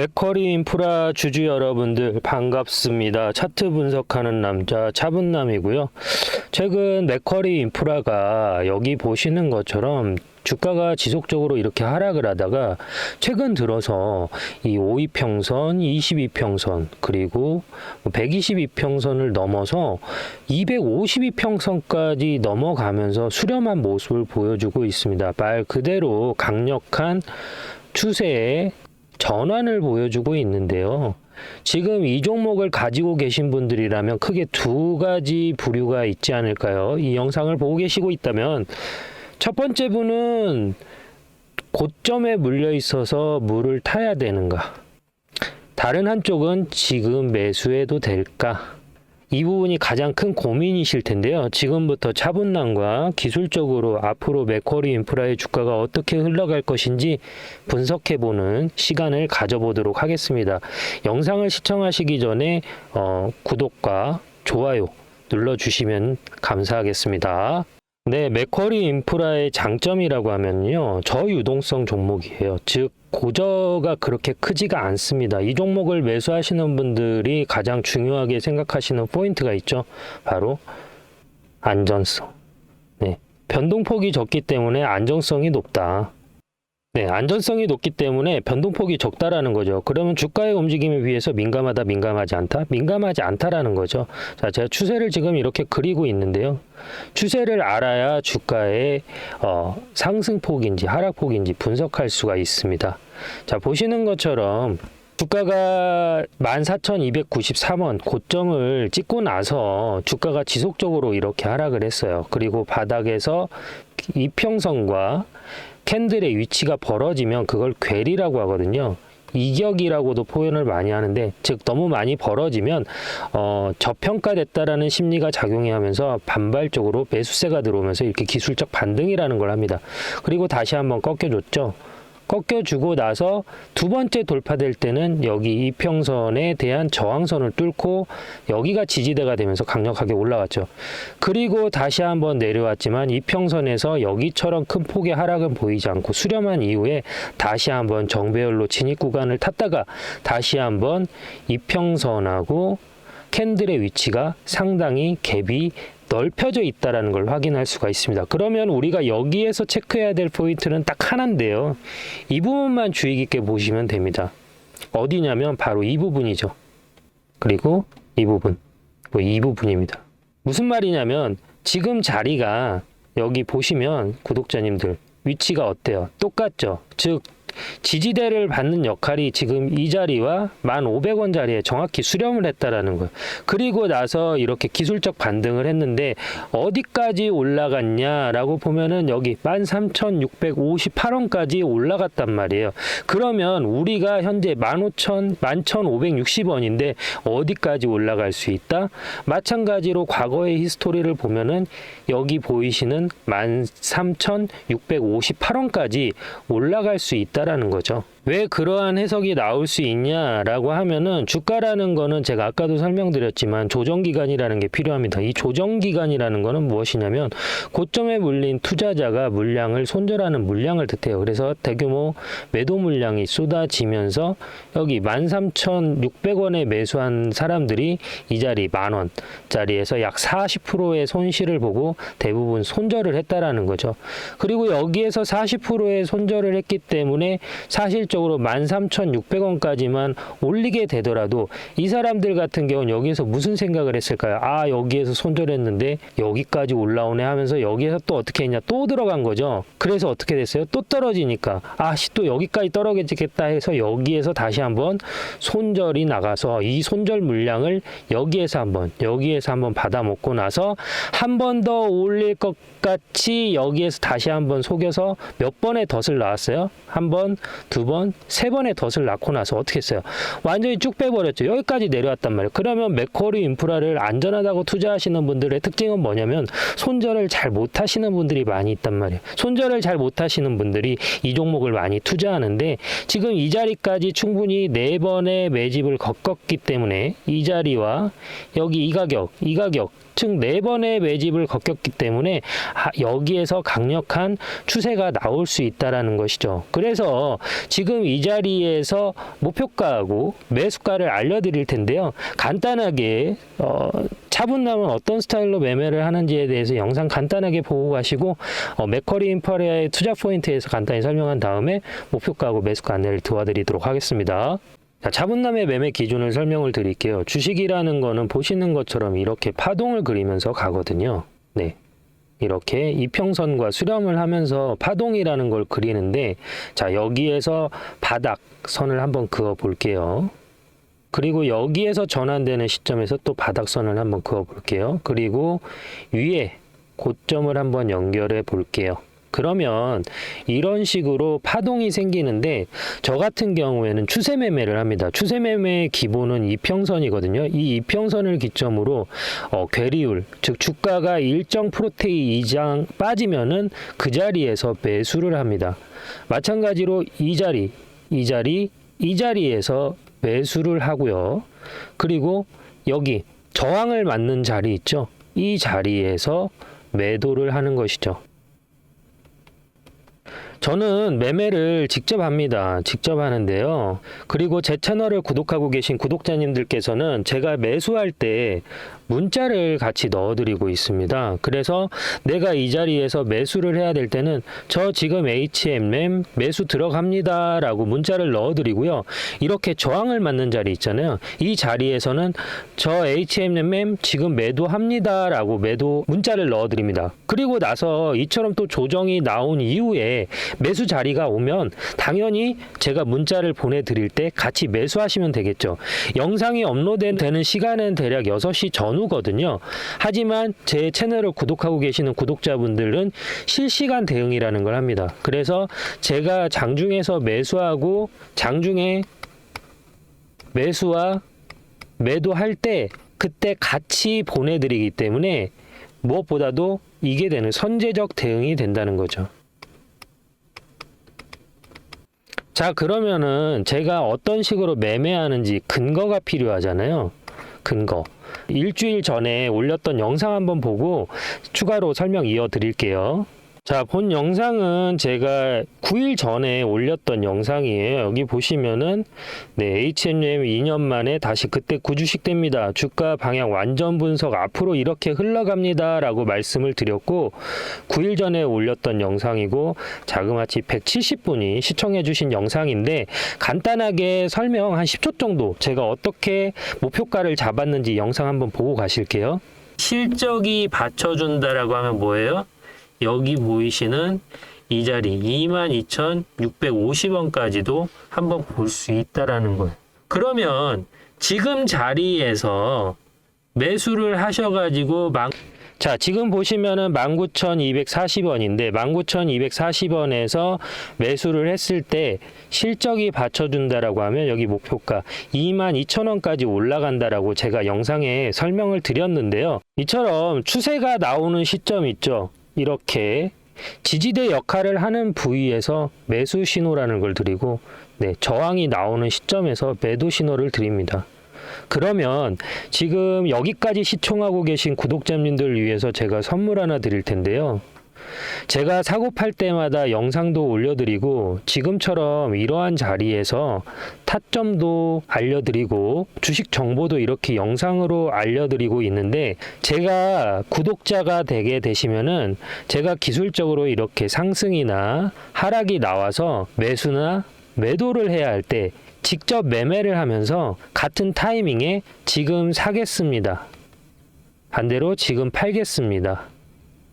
맥커리 인프라 주주 여러분들 반갑습니다. 차트 분석하는 남자 차분남이고요. 최근 맥커리 인프라가 여기 보시는 것처럼 주가가 지속적으로 이렇게 하락을 하다가 최근 들어서 이 5위평선, 22평선 그리고 122평선을 넘어서 252평선까지 넘어가면서 수렴한 모습을 보여주고 있습니다. 말 그대로 강력한 추세의 전환을 보여주고 있는데요. 지금 이 종목을 가지고 계신 분들이라면 크게 두 가지 부류가 있지 않을까요? 이 영상을 보고 계시고 있다면 첫 번째 분은 고점에 물려 있어서 물을 타야 되는가? 다른 한쪽은 지금 매수해도 될까? 이 부분이 가장 큰 고민이실 텐데요. 지금부터 차분남과 기술적으로 앞으로 맥쿼리 인프라의 주가가 어떻게 흘러갈 것인지 분석해보는 시간을 가져보도록 하겠습니다. 영상을 시청하시기 전에 어, 구독과 좋아요 눌러주시면 감사하겠습니다. 네, 맥쿼리 인프라의 장점이라고 하면요. 저유동성 종목이에요. 즉, 고저가 그렇게 크지가 않습니다. 이 종목을 매수하시는 분들이 가장 중요하게 생각하시는 포인트가 있죠. 바로 안전성. 네. 변동폭이 적기 때문에 안정성이 높다. 네, 안전성이 높기 때문에 변동폭이 적다라는 거죠. 그러면 주가의 움직임에 비해서 민감하다, 민감하지 않다? 민감하지 않다라는 거죠. 자, 제가 추세를 지금 이렇게 그리고 있는데요. 추세를 알아야 주가의 어, 상승폭인지 하락폭인지 분석할 수가 있습니다. 자, 보시는 것처럼 주가가 14,293원 고점을 찍고 나서 주가가 지속적으로 이렇게 하락을 했어요. 그리고 바닥에서 이평선과 캔들의 위치가 벌어지면 그걸 괴리라고 하거든요. 이격이라고도 표현을 많이 하는데 즉 너무 많이 벌어지면 어, 저평가됐다라는 심리가 작용이 하면서 반발적으로 매수세가 들어오면서 이렇게 기술적 반등이라는 걸 합니다. 그리고 다시 한번 꺾여줬죠. 꺾여주고 나서 두 번째 돌파될 때는 여기 이평선에 대한 저항선을 뚫고 여기가 지지대가 되면서 강력하게 올라왔죠. 그리고 다시 한번 내려왔지만 이평선에서 여기처럼 큰 폭의 하락은 보이지 않고 수렴한 이후에 다시 한번 정배열로 진입 구간을 탔다가 다시 한번 이평선하고 캔들의 위치가 상당히 갭이 넓혀져 있다라는 걸 확인할 수가 있습니다. 그러면 우리가 여기에서 체크해야 될 포인트는 딱 하나인데요. 이 부분만 주의 깊게 보시면 됩니다. 어디냐면 바로 이 부분이죠. 그리고 이 부분, 뭐이 부분입니다. 무슨 말이냐면 지금 자리가 여기 보시면 구독자님들 위치가 어때요? 똑같죠? 즉 지지대를 받는 역할이 지금 이 자리와 1,500원 자리에 정확히 수렴을 했다라는 거예요. 그리고 나서 이렇게 기술적 반등을 했는데 어디까지 올라갔냐라고 보면은 여기 13,658원까지 올라갔단 말이에요. 그러면 우리가 현재 15,000, 11,560원인데 어디까지 올라갈 수 있다? 마찬가지로 과거의 히스토리를 보면은 여기 보이시는 13,658원까지 올라갈 수 있다 라는 거죠. 왜 그러한 해석이 나올 수 있냐라고 하면은 주가라는 거는 제가 아까도 설명드렸지만 조정 기간이라는 게 필요합니다. 이 조정 기간이라는 거는 무엇이냐면 고점에 물린 투자자가 물량을 손절하는 물량을 뜻해요. 그래서 대규모 매도 물량이 쏟아지면서 여기 13,600원에 매수한 사람들이 이 자리 만 원짜리에서 약 40%의 손실을 보고 대부분 손절을 했다라는 거죠. 그리고 여기에서 40%의 손절을 했기 때문에 사실 적으로 13,600원까지만 올리게 되더라도 이 사람들 같은 경우는 여기에서 무슨 생각을 했을까요? 아, 여기에서 손절했는데 여기까지 올라오네 하면서 여기에서 또 어떻게 했냐? 또 들어간 거죠. 그래서 어떻게 됐어요? 또 떨어지니까 아, 씨, 또 여기까지 떨어지겠다 해서 여기에서 다시 한번 손절이 나가서 이 손절 물량을 여기에서 한번 여기에서 한번 받아 먹고 나서 한 번 더 올릴 것 같이 여기에서 다시 한번 속여서 몇 번의 덫을 나왔어요? 한 번, 두 번, 세 번의 덫을 낳고 나서 어떻게 했어요? 완전히 쭉 빼버렸죠. 여기까지 내려왔단 말이에요. 그러면 맥쿼리 인프라를 안전하다고 투자하시는 분들의 특징은 뭐냐면 손절을 잘 못하시는 분들이 많이 있단 말이에요. 손절을 잘 못하시는 분들이 이 종목을 많이 투자하는데 지금 이 자리까지 충분히 네 번의 매집을 겪었기 때문에 이 자리와 여기 이 가격, 이 가격 즉 네 번의 매집을 겪었기 때문에 아, 여기에서 강력한 추세가 나올 수 있다라는 것이죠. 그래서 지금 이 자리에서 목표가하고 매수가를 알려드릴 텐데요. 간단하게 어, 차분남은 어떤 스타일로 매매를 하는지에 대해서 영상 간단하게 보고 가시고 어, 맥커리 인파리아의 투자 포인트에서 간단히 설명한 다음에 목표가하고 매수가 안내를 도와드리도록 하겠습니다. 자, 차분남의 매매 기준을 설명을 드릴게요. 주식이라는 거는 보시는 것처럼 이렇게 파동을 그리면서 가거든요. 네. 이렇게 이평선과 수렴을 하면서 파동이라는 걸 그리는데 자, 여기에서 바닥 선을 한번 그어 볼게요. 그리고 여기에서 전환되는 시점에서 또 바닥선을 한번 그어 볼게요. 그리고 위에 고점을 한번 연결해 볼게요. 그러면 이런 식으로 파동이 생기는데 저 같은 경우에는 추세 매매를 합니다. 추세 매매의 기본은 이평선이거든요. 이 이평선을 기점으로 어, 괴리율 즉 주가가 일정 프로테이 이상 빠지면은 그 자리에서 매수를 합니다. 마찬가지로 이 자리, 이 자리, 이 자리에서 매수를 하고요. 그리고 여기 저항을 맞는 자리 있죠. 이 자리에서 매도를 하는 것이죠. 저는 매매를 직접 합니다. 직접 하는데요. 그리고 제 채널을 구독하고 계신 구독자님들께서는 제가 매수할 때 문자를 같이 넣어드리고 있습니다. 그래서 내가 이 자리에서 매수를 해야 될 때는 저 지금 HMM 매수 들어갑니다 라고 문자를 넣어드리고요. 이렇게 저항을 맞는 자리 있잖아요. 이 자리에서는 저 HMM 지금 매도합니다 라고 매도 문자를 넣어드립니다. 그리고 나서 이처럼 또 조정이 나온 이후에 매수 자리가 오면 당연히 제가 문자를 보내드릴 때 같이 매수하시면 되겠죠. 영상이 업로드되는 시간은 대략 6시 전후거든요. 하지만 제 채널을 구독하고 계시는 구독자분들은 실시간 대응이라는 걸 합니다. 그래서 제가 장중에서 매수하고 장중에 매수와 매도할 때 그때 같이 보내드리기 때문에 무엇보다도 이게 되는 선제적 대응이 된다는 거죠. 자, 그러면은 제가 어떤 식으로 매매하는지 근거가 필요하잖아요. 근거. 일주일 전에 올렸던 영상 한번 보고 추가로 설명 이어 드릴게요. 자, 본 영상은 제가 9일 전에 올렸던 영상이에요. 여기 보시면은 네, H&M 2년 만에 다시 그때 구주식 됩니다. 주가 방향 완전 분석 앞으로 이렇게 흘러갑니다라고 말씀을 드렸고 9일 전에 올렸던 영상이고 자그마치 170분이 시청해 주신 영상인데 간단하게 설명 한 10초 정도 제가 어떻게 목표가를 잡았는지 영상 한번 보고 가실게요. 실적이 받쳐준다라고 하면 뭐예요? 여기 보이시는 이 자리 22,650원까지도 한번 볼 수 있다라는 거예요. 그러면 지금 자리에서 매수를 하셔가지고 망 자, 지금 보시면은 19,240원인데 19,240원에서 매수를 했을 때 실적이 받쳐준다라고 하면 여기 목표가 22,000원까지 올라간다라고 제가 영상에 설명을 드렸는데요. 이처럼 추세가 나오는 시점 있죠. 이렇게 지지대 역할을 하는 부위에서 매수 신호라는 걸 드리고 네, 저항이 나오는 시점에서 매도 신호를 드립니다. 그러면 지금 여기까지 시청하고 계신 구독자님들 위해서 제가 선물 하나 드릴 텐데요. 제가 사고 팔 때마다 영상도 올려드리고 지금처럼 이러한 자리에서 타점도 알려드리고 주식 정보도 이렇게 영상으로 알려드리고 있는데 제가 구독자가 되게 되시면은 제가 기술적으로 이렇게 상승이나 하락이 나와서 매수나 매도를 해야 할 때 직접 매매를 하면서 같은 타이밍에 지금 사겠습니다. 반대로 지금 팔겠습니다.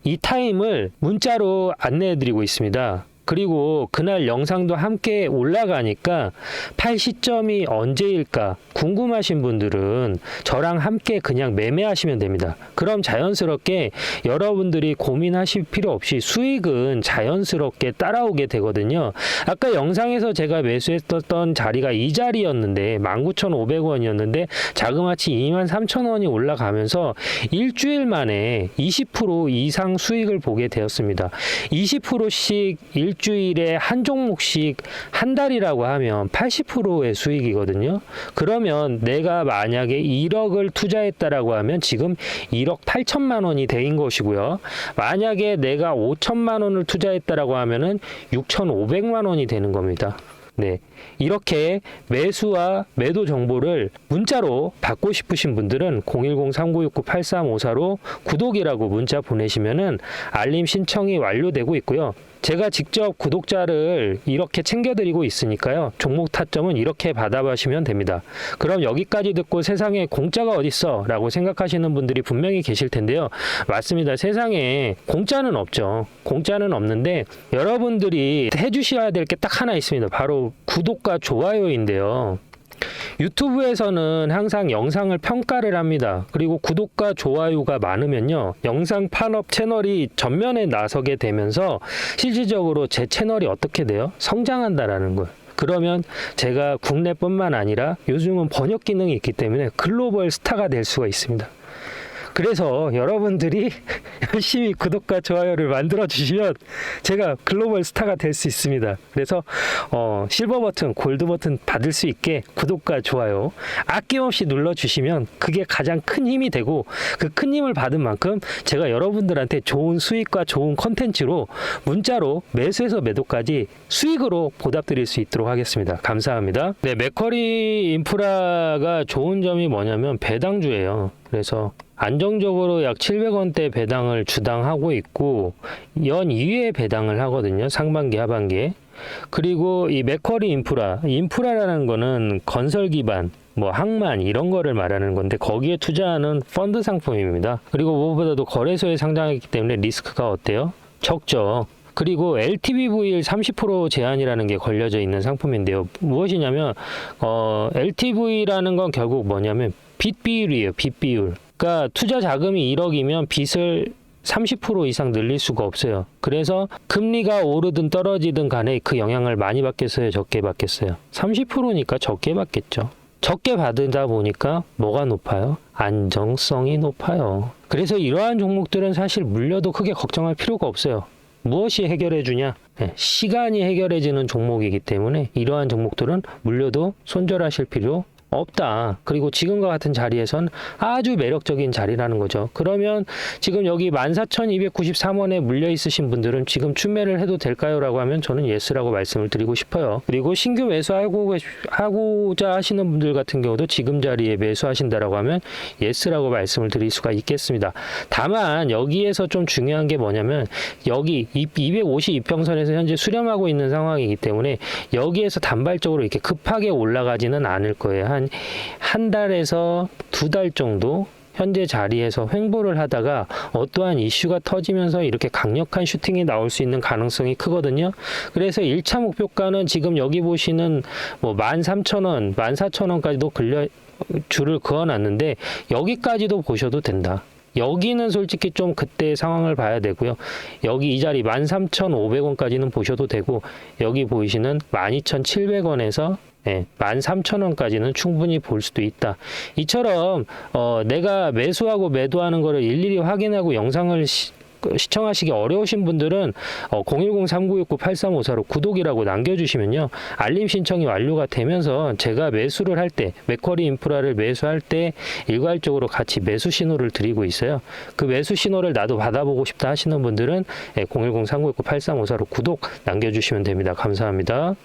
이 타임을 문자로 안내해 드리고 있습니다. 그리고 그날 영상도 함께 올라가니까 팔 시점이 언제일까 궁금하신 분들은 저랑 함께 그냥 매매하시면 됩니다. 그럼 자연스럽게 여러분들이 고민하실 필요 없이 수익은 자연스럽게 따라오게 되거든요. 아까 영상에서 제가 매수했던 자리가 이 자리였는데 19,500원이었는데 자그마치 23,000원이 올라가면서 일주일 만에 20% 이상 수익을 보게 되었습니다. 20%씩 일 일주일에 한 종목씩 한 달이라고 하면 80%의 수익이거든요. 그러면 내가 만약에 1억을 투자했다라고 하면 지금 1억 8천만 원이 대인 것이고요. 만약에 내가 5천만 원을 투자했다라고 하면은 6,500만 원이 되는 겁니다. 네. 이렇게 매수와 매도 정보를 문자로 받고 싶으신 분들은 010-3969-8354로 구독이라고 문자 보내시면은 알림 신청이 완료되고 있고요. 제가 직접 구독자를 이렇게 챙겨드리고 있으니까요. 종목 타점은 이렇게 받아가시면 됩니다. 그럼 여기까지 듣고 세상에 공짜가 어딨어? 라고 생각하시는 분들이 분명히 계실 텐데요. 맞습니다. 세상에 공짜는 없죠. 공짜는 없는데 여러분들이 해주셔야 될 게 딱 하나 있습니다. 바로 구독과 좋아요인데요. 유튜브에서는 항상 영상을 평가를 합니다. 그리고 구독과 좋아요가 많으면요. 영상 판업 채널이 전면에 나서게 되면서 실질적으로 제 채널이 어떻게 돼요? 성장한다라는 거예요. 그러면 제가 국내뿐만 아니라 요즘은 번역 기능이 있기 때문에 글로벌 스타가 될 수가 있습니다. 그래서 여러분들이 열심히 구독과 좋아요를 만들어 주시면 제가 글로벌 스타가 될 수 있습니다. 그래서 어, 실버 버튼, 골드 버튼 받을 수 있게 구독과 좋아요 아낌없이 눌러 주시면 그게 가장 큰 힘이 되고 그 큰 힘을 받은 만큼 제가 여러분들한테 좋은 수익과 좋은 컨텐츠로 문자로 매수에서 매도까지 수익으로 보답드릴 수 있도록 하겠습니다. 감사합니다. 네, 맥커리 인프라가 좋은 점이 뭐냐면 배당주예요. 그래서 안정적으로 약 700원대 배당을 주당하고 있고 연 2회 배당을 하거든요. 상반기 하반기에. 그리고 이 맥커리 인프라, 인프라라는 거는 건설 기반 뭐 항만 이런 거를 말하는 건데 거기에 투자하는 펀드 상품입니다. 그리고 무엇보다도 거래소에 상장했기 때문에 리스크가 어때요? 적죠. 그리고 LTV 30% 제한이라는 게 걸려져 있는 상품인데요. 무엇이냐면 어, LTV라는 건 결국 뭐냐면 빚 비율이에요. 빚 비율. 그러니까 투자 자금이 1억이면 빚을 30% 이상 늘릴 수가 없어요. 그래서 금리가 오르든 떨어지든 간에 그 영향을 많이 받겠어요, 적게 받겠어요. 30%니까 적게 받겠죠. 적게 받다 보니까 뭐가 높아요? 안정성이 높아요. 그래서 이러한 종목들은 사실 물려도 크게 걱정할 필요가 없어요. 무엇이 해결해 주냐? 네, 시간이 해결해 주는 종목이기 때문에 이러한 종목들은 물려도 손절하실 필요 없다. 그리고 지금과 같은 자리에선 아주 매력적인 자리라는 거죠. 그러면 지금 여기 14,293원에 물려 있으신 분들은 지금 추매를 해도 될까요? 라고 하면 저는 예스라고 말씀을 드리고 싶어요. 그리고 신규 매수하고 하고자 하시는 분들 같은 경우도 지금 자리에 매수하신다라고 하면 예스라고 말씀을 드릴 수가 있겠습니다. 다만 여기에서 좀 중요한 게 뭐냐면 여기 252평선에서 현재 수렴하고 있는 상황이기 때문에 여기에서 단발적으로 이렇게 급하게 올라가지는 않을 거예요. 한, 한 달에서 두 달 정도 현재 자리에서 횡보를 하다가 어떠한 이슈가 터지면서 이렇게 강력한 슈팅이 나올 수 있는 가능성이 크거든요. 그래서 1차 목표가는 지금 여기 보시는 뭐 13,000원, 14,000원까지도 걸려 줄을 그어놨는데 여기까지도 보셔도 된다. 여기는 솔직히 좀 그때 상황을 봐야 되고요. 여기 이 자리 13,500원까지는 보셔도 되고 여기 보이시는 12,700원에서 예, 13,000원까지는 충분히 볼 수도 있다. 이처럼 어, 내가 매수하고 매도하는 거를 일일이 확인하고 영상을 시, 시청하시기 어려우신 분들은 어, 010-3969-8354로 구독이라고 남겨주시면요. 알림 신청이 완료가 되면서 제가 매수를 할 때 맥커리 인프라를 매수할 때 일괄적으로 같이 매수 신호를 드리고 있어요. 그 매수 신호를 나도 받아보고 싶다 하시는 분들은 예, 010-3969-8354로 구독 남겨주시면 됩니다. 감사합니다